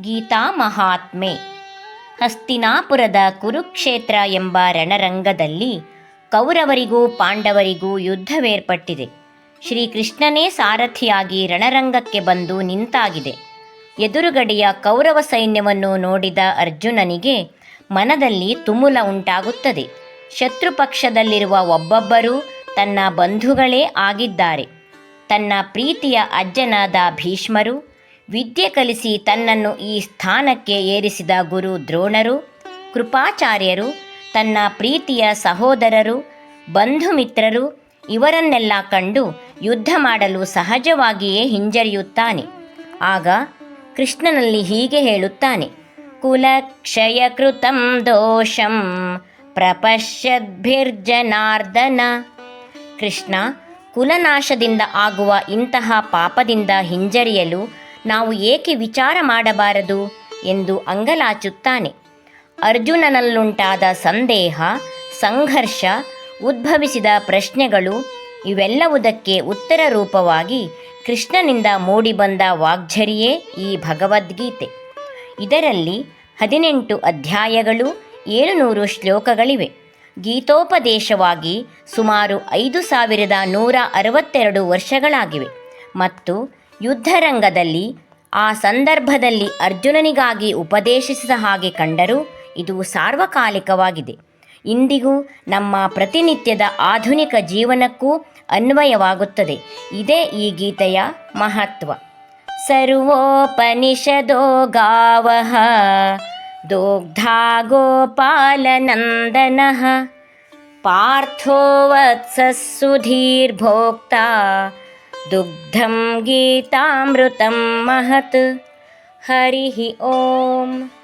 ಗೀತಾ ಮಹಾತ್ಮೆ. ಹಸ್ತಿನಾಪುರದ ಕುರುಕ್ಷೇತ್ರ ಎಂಬ ರಣರಂಗದಲ್ಲಿ ಕೌರವರಿಗೂ ಪಾಂಡವರಿಗೂ ಯುದ್ಧವೇರ್ಪಟ್ಟಿದೆ. ಶ್ರೀಕೃಷ್ಣನೇ ಸಾರಥಿಯಾಗಿ ರಣರಂಗಕ್ಕೆ ಬಂದು ನಿಂತಾಗಿದೆ. ಎದುರುಗಡೆಯ ಕೌರವ ಸೈನ್ಯವನ್ನು ನೋಡಿದ ಅರ್ಜುನನಿಗೆ ಮನದಲ್ಲಿ ತುಮುಲ ಉಂಟಾಗುತ್ತದೆ. ಶತ್ರು ಪಕ್ಷದಲ್ಲಿರುವ ಒಬ್ಬೊಬ್ಬರೂ ತನ್ನ ಬಂಧುಗಳೇ ಆಗಿದ್ದಾರೆ. ತನ್ನ ಪ್ರೀತಿಯ ಅಜ್ಜನಾದ ಭೀಷ್ಮರು ವಿದ್ಯೆ ಕಲಿಸಿ ತನ್ನನ್ನು ಈ ಸ್ಥಾನಕ್ಕೆ ಏರಿಸಿದ ಗುರು ದ್ರೋಣರು, ಕೃಪಾಚಾರ್ಯರು, ತನ್ನ ಪ್ರೀತಿಯ ಸಹೋದರರು ಬಂಧು ಮಿತ್ರರು ಇವರನ್ನೆಲ್ಲ ಕಂಡು ಯುದ್ಧ ಮಾಡಲು ಸಹಜವಾಗಿಯೇ ಹಿಂಜರಿಯುತ್ತಾನೆ. ಆಗ ಕೃಷ್ಣನಲ್ಲಿ ಹೀಗೆ ಹೇಳುತ್ತಾನೆ ಕುಲಕ್ಷಯಕೃತಂ ದೋಷಂ ಪ್ರಪಶ್ಯದ್ಭಿರ್ಜನಾರ್ದನ. ಕೃಷ್ಣ ಕುಲನಾಶದಿಂದ ಆಗುವ ಇಂತಹ ಪಾಪದಿಂದ ಹಿಂಜರಿಯಲು ನಾವು ಏಕೆ ವಿಚಾರ ಮಾಡಬಾರದು ಎಂದು ಅಂಗಲಾಚುತ್ತಾನೆ. ಅರ್ಜುನನಲ್ಲುಂಟಾದ ಸಂದೇಹ, ಸಂಘರ್ಷ, ಉದ್ಭವಿಸಿದ ಪ್ರಶ್ನೆಗಳು ಇವೆಲ್ಲವುದಕ್ಕೆ ಉತ್ತರ ರೂಪವಾಗಿ ಕೃಷ್ಣನಿಂದ ಮೂಡಿಬಂದ ವಾಗ್ಝರಿಯೇ ಈ ಭಗವದ್ಗೀತೆ. ಇದರಲ್ಲಿ ಹದಿನೆಂಟು ಅಧ್ಯಾಯಗಳು, ಏಳುನೂರು ಶ್ಲೋಕಗಳಿವೆ. ಗೀತೋಪದೇಶವಾಗಿ ಸುಮಾರು ಐದು ಸಾವಿರದ ನೂರ ಅರವತ್ತೆರಡು ವರ್ಷಗಳಾಗಿವೆ ಮತ್ತು ಯುದ್ಧರಂಗದಲ್ಲಿ, ಆ ಸಂದರ್ಭದಲ್ಲಿ ಅರ್ಜುನನಿಗಾಗಿ ಉಪದೇಶಿಸಿದ ಹಾಗೆ ಕಂಡರು ಇದು ಸಾರ್ವಕಾಲಿಕವಾಗಿದೆ. ಇಂದಿಗೂ ನಮ್ಮ ಪ್ರತಿನಿತ್ಯದ ಆಧುನಿಕ ಜೀವನಕ್ಕೂ ಅನ್ವಯವಾಗುತ್ತದೆ. ಇದೇ ಈ ಗೀತೆಯ ಮಹತ್ವ. ಸರ್ವೋಪನಿಷದೋ ಗಾವಹ ದೋಗ್ಧಾ ಗೋಪಾಲನಂದನ ಪಾರ್ಥೋವತ್ಸ ವತ್ಸಸುಧೀರ್ಭೋಕ್ತ दुग्धं गीतामृतं महत्। हरिः ओम्